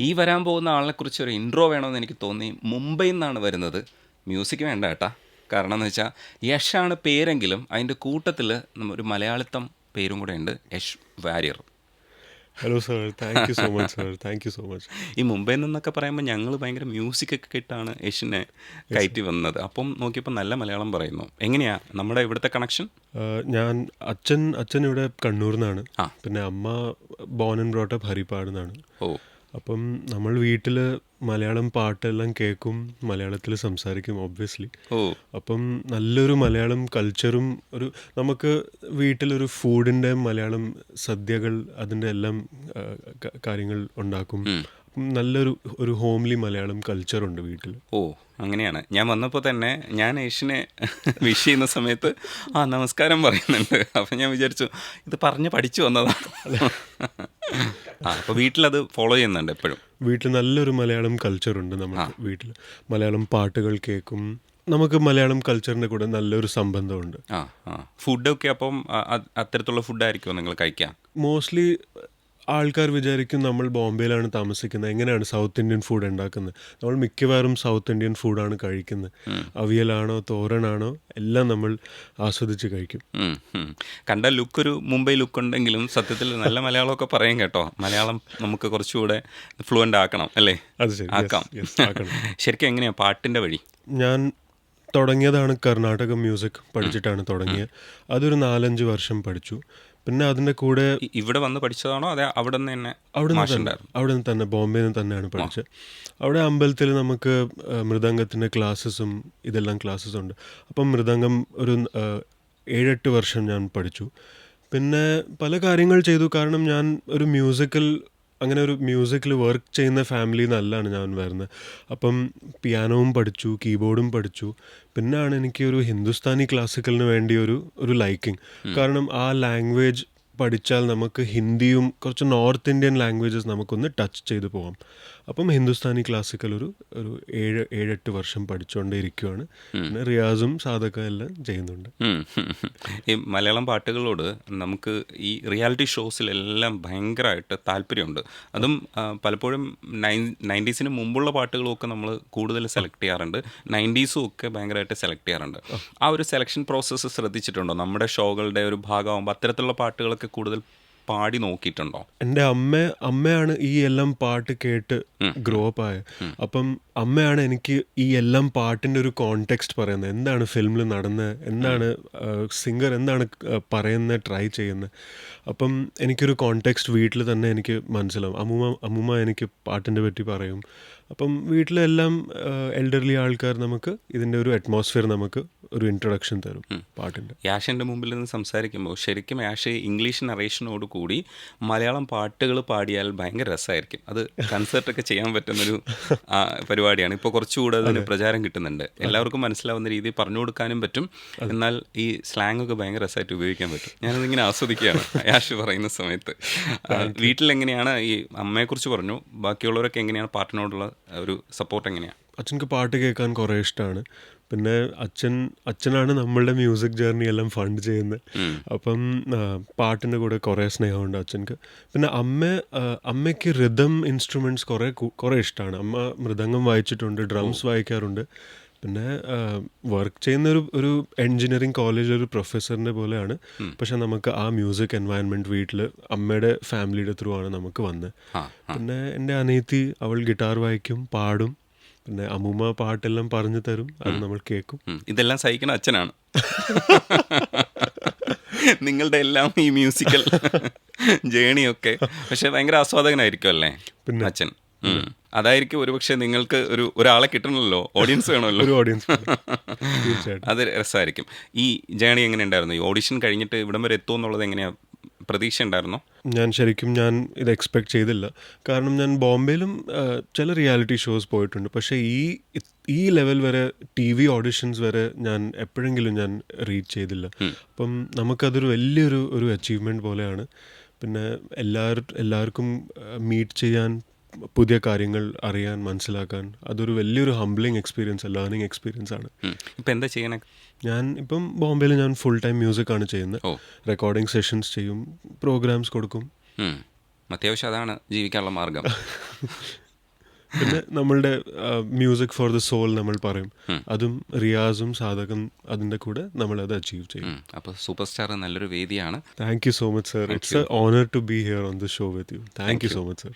ഈ വരാൻ പോകുന്ന ആളിനെക്കുറിച്ച് ഒരു ഇൻട്രോ വേണമെന്ന് എനിക്ക് തോന്നി. മുംബൈയിൽ നിന്നാണ് വരുന്നത്. മ്യൂസിക് വേണ്ട കേട്ടാ. കാരണം എന്ന് വെച്ചാൽ യഷാണ് പേരെങ്കിലും അതിന്റെ കൂട്ടത്തിൽ ഒരു മലയാളിത്തം പേരും കൂടെ ഉണ്ട്. Yash Warrier. Hello sir thank you so much sir thank you so much ഈ മുംബൈയിൽ നിന്നൊക്കെ പറയുമ്പോൾ ഞങ്ങൾ ഭയങ്കര മ്യൂസിക്കൊക്കെ കേട്ടാണ് യഷിനെ കയറ്റി വന്നത്. അപ്പം നോക്കിയപ്പോൾ നല്ല മലയാളം പറയുന്നു. എങ്ങനെയാ നമ്മുടെ ഇവിടുത്തെ കണക്ഷൻ ഞാൻ അച്ഛൻ അച്ഛൻ ഇവിടെ കണ്ണൂർ നിന്നാണ്. പിന്നെ അമ്മ ബോൺ ആൻഡ് ബ്രോട്ടപ്പ് ഹരിപ്പാട് നിന്നാണ്. ഓ. അപ്പം നമ്മൾ വീട്ടിൽ മലയാളം പാട്ടെല്ലാം കേൾക്കും മലയാളത്തിൽ സംസാരിക്കും ഒബ്വിയസ്ലി അപ്പം നല്ലൊരു മലയാളം കൾച്ചറും ഒരു നമുക്ക് വീട്ടിലൊരു ഫുഡിന്റെ മലയാളം സദ്യകൾ അതിന്റെ എല്ലാം കാര്യങ്ങൾ ഉണ്ടാക്കും. നല്ലൊരു ഒരു ഹോംലി മലയാളം കൾച്ചറുണ്ട് വീട്ടിൽ ഓ അങ്ങനെയാണ്. ഞാൻ വന്നപ്പോൾ തന്നെ ഞാൻ ഏഷ്യനെ വിഷ് ചെയ്യുന്ന സമയത്ത് ആ നമസ്കാരം പറയുന്നുണ്ട്. അപ്പം ഞാൻ വിചാരിച്ചു ഇത് പറഞ്ഞ് പഠിച്ചു വന്നതാണ്. അപ്പോൾ വീട്ടിലത് ഫോളോ ചെയ്യുന്നുണ്ട് എപ്പോഴും. വീട്ടിൽ നല്ലൊരു മലയാളം കൾച്ചർ ഉണ്ട് നമ്മൾ വീട്ടിൽ. മലയാളം പാട്ടുകൾ കേൾക്കും നമുക്ക് മലയാളം കൾച്ചറിന്റെ കൂടെ നല്ലൊരു സംബന്ധമുണ്ട്. ഫുഡൊക്കെ അപ്പം അത്തരത്തിലുള്ള ഫുഡായിരിക്കും നിങ്ങൾ കഴിക്കാം മോസ്റ്റ്ലി ആൾക്കാർ വിചാരിക്കും നമ്മൾ ബോംബെയിലാണ് താമസിക്കുന്നത്. എങ്ങനെയാണ് സൗത്ത് ഇന്ത്യൻ ഫുഡ് ഉണ്ടാക്കുന്നത്? നമ്മൾ മിക്കവാറും സൗത്ത് ഇന്ത്യൻ ഫുഡാണ് കഴിക്കുന്നത്. അവിയലാണോ തോരനാണോ എല്ലാം നമ്മൾ ആസ്വദിച്ച് കഴിക്കും. കണ്ട ലുക്ക് ഒരു മുംബൈ ലുക്ക് ഉണ്ടെങ്കിലും സത്യത്തിൽ നല്ല മലയാളമൊക്കെ പറയും കേട്ടോ. മലയാളം നമുക്ക് കുറച്ചുകൂടെ ഫ്ലുവന്റ് ആക്കണം അല്ലേ? അത് ആക്കാം. ശരിക്കും എങ്ങനെയാണ് പാട്ടിന്റെ വഴി? ഞാൻ തുടങ്ങിയതാണ് കർണാടക മ്യൂസിക് പഠിച്ചിട്ടാണ് തുടങ്ങിയത്. അതൊരു നാലഞ്ച് വർഷം പഠിച്ചു. പിന്നെ അതിന്റെ കൂടെ ഇവിടെ വന്ന് പഠിച്ചതാണോ അതെ അവിടെ നിന്ന് തന്നെ അവിടെ നിന്ന് അവിടെ നിന്ന് തന്നെ ബോംബെയിൽ നിന്ന് തന്നെയാണ് പഠിച്ചത്. അവിടെ അമ്പലത്തിൽ നമുക്ക് മൃദംഗത്തിന്റെ മൃദംഗത്തിന്റെ ക്ലാസ്സസും ഇതെല്ലാം ക്ലാസ്സസ് ഉണ്ട്. അപ്പം മൃദംഗം ഒരു ഏഴെട്ട് വർഷം ഞാൻ പഠിച്ചു. പിന്നെ പല കാര്യങ്ങൾ ചെയ്തു. കാരണം ഞാൻ ഒരു മ്യൂസിക്കൽ അങ്ങനെ ഒരു മ്യൂസിക്കിൽ വർക്ക് ചെയ്യുന്ന ഫാമിലിയിൽ നിന്നല്ലാണ് ഞാൻ വരുന്നത്. അപ്പം പിയാനോവും പഠിച്ചു കീബോർഡും പഠിച്ചു. പിന്നെയാണ് എനിക്ക് ഒരു ഹിന്ദുസ്ഥാനി ക്ലാസിക്കലിന് വേണ്ടി ഒരു ഒരു ലൈക്കിങ് കാരണം ആ ലാംഗ്വേജ് പഠിച്ചാൽ നമുക്ക് ഹിന്ദിയും കുറച്ച് നോർത്ത് ഇന്ത്യൻ ലാംഗ്വേജസ് നമുക്കൊന്ന് ടച്ച് ചെയ്ത് പോകാം അപ്പം ഹിന്ദുസ്ഥാനി ക്ലാസിക്കൽ ഒരു ഒരു ഏഴ് ഏഴെട്ട് വർഷം പഠിച്ചുകൊണ്ടേ ഇരിക്കുവാണ് പിന്നെ റിയാസും സാധകം എല്ലാം ചെയ്യുന്നുണ്ട്. ഈ മലയാളം പാട്ടുകളോട് നമുക്ക് ഈ റിയാലിറ്റി ഷോസിലെല്ലാം ഭയങ്കരമായിട്ട് താല്പര്യമുണ്ട്. അതും പലപ്പോഴും നയൻ നയന്റീസിന് മുമ്പുള്ള പാട്ടുകളൊക്കെ നമ്മൾ കൂടുതൽ സെലക്ട് ചെയ്യാറുണ്ട്. നയന്റീസും ഒക്കെ ഭയങ്കരമായിട്ട് സെലക്ട് ചെയ്യാറുണ്ട്. ആ. ഒരു സെലക്ഷൻ പ്രോസസ്സ് ശ്രദ്ധിച്ചിട്ടുണ്ടോ? നമ്മുടെ ഷോകളുടെ ഒരു ഭാഗമാകുമ്പോൾ അത്തരത്തിലുള്ള പാട്ടുകളൊക്കെ കൂടുതൽ പാടി നോക്കിയിട്ടുണ്ടോ? എന്റെ അമ്മ അമ്മയാണ് ഈ എല്ലാം പാട്ട് കേട്ട് ഗ്രോ അപ്പ് ആയ. അപ്പം അമ്മയാണ് എനിക്ക് ഈ എല്ലാം പാട്ടിന്റെ ഒരു കോണ്ടെക്സ്റ്റ് പറയുന്നത്. എന്താണ് ഫിലിമിൽ നടന്ന് എന്താണ് സിംഗർ എന്താണ് പറയുന്നത് ട്രൈ ചെയ്യുന്നത്. അപ്പം എനിക്കൊരു കോണ്ടെക്സ്റ്റ് വീട്ടിൽ തന്നെ എനിക്ക് മനസ്സിലാവും. അമ്മൂമ്മ അമ്മൂമ്മ എനിക്ക് പാട്ടിന്റെ പറ്റി പറയും. അപ്പം വീട്ടിലെല്ലാം എൽഡർലി ആൾക്കാർ നമുക്ക് ഇതിന്റെ ഒരു അറ്റ്മോസ്ഫിയർ നമുക്ക് ഒരു ഇൻട്രൊഡക്ഷൻ തരും പാട്ടിന്റെ. യാഷന്റെ മുമ്പിൽ നിന്ന് സംസാരിക്കുമ്പോൾ ശരിക്കും യാഷ് ഇംഗ്ലീഷ് നറേഷനോട് കൂടി മലയാളം പാട്ടുകൾ പാടിയാൽ ഭയങ്കര രസമായിരിക്കും. അത് കൺസേർട്ടൊക്കെ ചെയ്യാൻ പറ്റുന്നൊരു ആ, പരിപാടിയാണ്. ഇപ്പോൾ കുറച്ചുകൂടെ അതിന് പ്രചാരം കിട്ടുന്നുണ്ട്. എല്ലാവർക്കും മനസ്സിലാവുന്ന രീതിയിൽ പറഞ്ഞു കൊടുക്കാനും പറ്റും. എന്നാൽ ഈ സ്ലാങ് ഒക്കെ ഭയങ്കര രസമായിട്ട് ഉപയോഗിക്കാൻ പറ്റും. ഞാനതിങ്ങനെ ആസ്വദിക്കുകയാണ്. യാഷ് പറയുന്ന സമയത്ത്. വീട്ടിൽ എങ്ങനെയാണ് ഈ അമ്മയെക്കുറിച്ച് പറഞ്ഞു? ബാക്കിയുള്ളവരൊക്കെ എങ്ങനെയാണ് പാട്ടിനോടുള്ള ഒരു സപ്പോർട്ട് എങ്ങനെയാണ് അച്ഛൻക്ക് പാട്ട് കേൾക്കാൻ കുറേ ഇഷ്ടമാണ് പിന്നെ അച്ഛൻ അച്ഛനാണ് നമ്മളുടെ മ്യൂസിക് ജേർണി എല്ലാം ഫണ്ട് ചെയ്യുന്നത്. അപ്പം പാട്ടിന്റെ കൂടെ കുറേ സ്നേഹമുണ്ട് അച്ഛൻക്ക്. പിന്നെ അമ്മ അമ്മയ്ക്ക് റിതം ഇൻസ്ട്രുമെന്റ്സ് കുറേ കുറേ ഇഷ്ടമാണ് അമ്മ മൃദംഗം വായിച്ചിട്ടുണ്ട് ഡ്രംസ് വായിക്കാറുണ്ട്. പിന്നെ വർക്ക് ചെയ്യുന്ന ഒരു ഒരു എൻജിനീയറിംഗ് കോളേജിൽ ഒരു പ്രൊഫസറിന്റെ പോലെയാണ്. പക്ഷെ നമുക്ക് ആ മ്യൂസിക് എൻവയൺമെന്റ് വീട്ടിൽ അമ്മയുടെ ഫാമിലിയുടെ ത്രൂ ആണ് നമുക്ക് വന്നത്. പിന്നെ എന്റെ അനിയത്തി അവൾ ഗിറ്റാർ വായിക്കും പാടും. പിന്നെ അമ്മൂമ്മ പാട്ടെല്ലാം പറഞ്ഞു തരും. അത് നമ്മൾ കേൾക്കും ഇതെല്ലാം സഹിക്കുന്ന അച്ഛനാണ്. നിങ്ങളുടെ എല്ലാം ഈ മ്യൂസിക്കൽ ജേണിയൊക്കെ. പക്ഷെ ഭയങ്കര ആസ്വാദകനായിരിക്കും അല്ലേ പിന്നെ അച്ഛൻ. അതായിരിക്കും ഒരുപക്ഷെ നിങ്ങൾക്ക് ഒരു ഒരാളെ കിട്ടണമല്ലോ ഓഡിയൻസ് വേണമല്ലോ. ഒരു ഓഡിയൻസ് അത് രസമായിരിക്കും. ഈ ജേണി എങ്ങനെ ഉണ്ടായിരുന്നു ഈ ഓഡിഷൻ കഴിഞ്ഞിട്ട് ഇവിടം വരെ എത്തുമെന്നുള്ളത് എങ്ങനെയാണ് എങ്ങനെയാ പ്രതീക്ഷ ഉണ്ടായിരുന്നോ ഞാൻ ശരിക്കും ഞാൻ ഇത് എക്സ്പെക്ട് ചെയ്തില്ല. കാരണം ഞാൻ ബോംബെയിലും ചില റിയാലിറ്റി ഷോസ് പോയിട്ടുണ്ട്. പക്ഷേ ഈ ഈ ലെവൽ വരെ ടി വി ഓഡിഷൻസ് വരെ ഞാൻ എപ്പോഴെങ്കിലും ഞാൻ റീച്ച് ചെയ്തില്ല. അപ്പം നമുക്കതൊരു വലിയൊരു ഒരു അച്ചീവ്മെന്റ് പോലെയാണ്. പിന്നെ എല്ലാവരും എല്ലാവർക്കും മീറ്റ് ചെയ്യാൻ പുതിയ കാര്യങ്ങൾ അറിയാൻ മനസ്സിലാക്കാൻ. അതൊരു വലിയൊരു ഹംബ്ലിങ് എക്സ്പീരിയൻസ് ലേണിംഗ് എക്സ്പീരിയൻസ് ആണ്. ഇപ്പം എന്താ ചെയ്യണേ? ഞാൻ ഇപ്പം ബോംബെയിൽ ഞാൻ ഫുൾ ടൈം മ്യൂസിക് ആണ് ചെയ്യുന്നത്. റെക്കോർഡിംഗ് സെഷൻസ് ചെയ്യും പ്രോഗ്രാംസ് കൊടുക്കും. അത്യാവശ്യം അതാണ് ജീവിക്കാനുള്ള മാർഗം. പിന്നെ നമ്മളുടെ മ്യൂസിക് ഫോർ ദ സോൾ നമ്മൾ പറയും. അതും റിയാസും സാധകം അതിന്റെ കൂടെ നമ്മൾ അത് അച്ചീവ് ചെയ്യും. അപ്പോൾ സൂപ്പർ സ്റ്റാർ നല്ലൊരു വേദിയാണ്. Thank you so much sir it's a honour to be here on the show with you thank you so much sir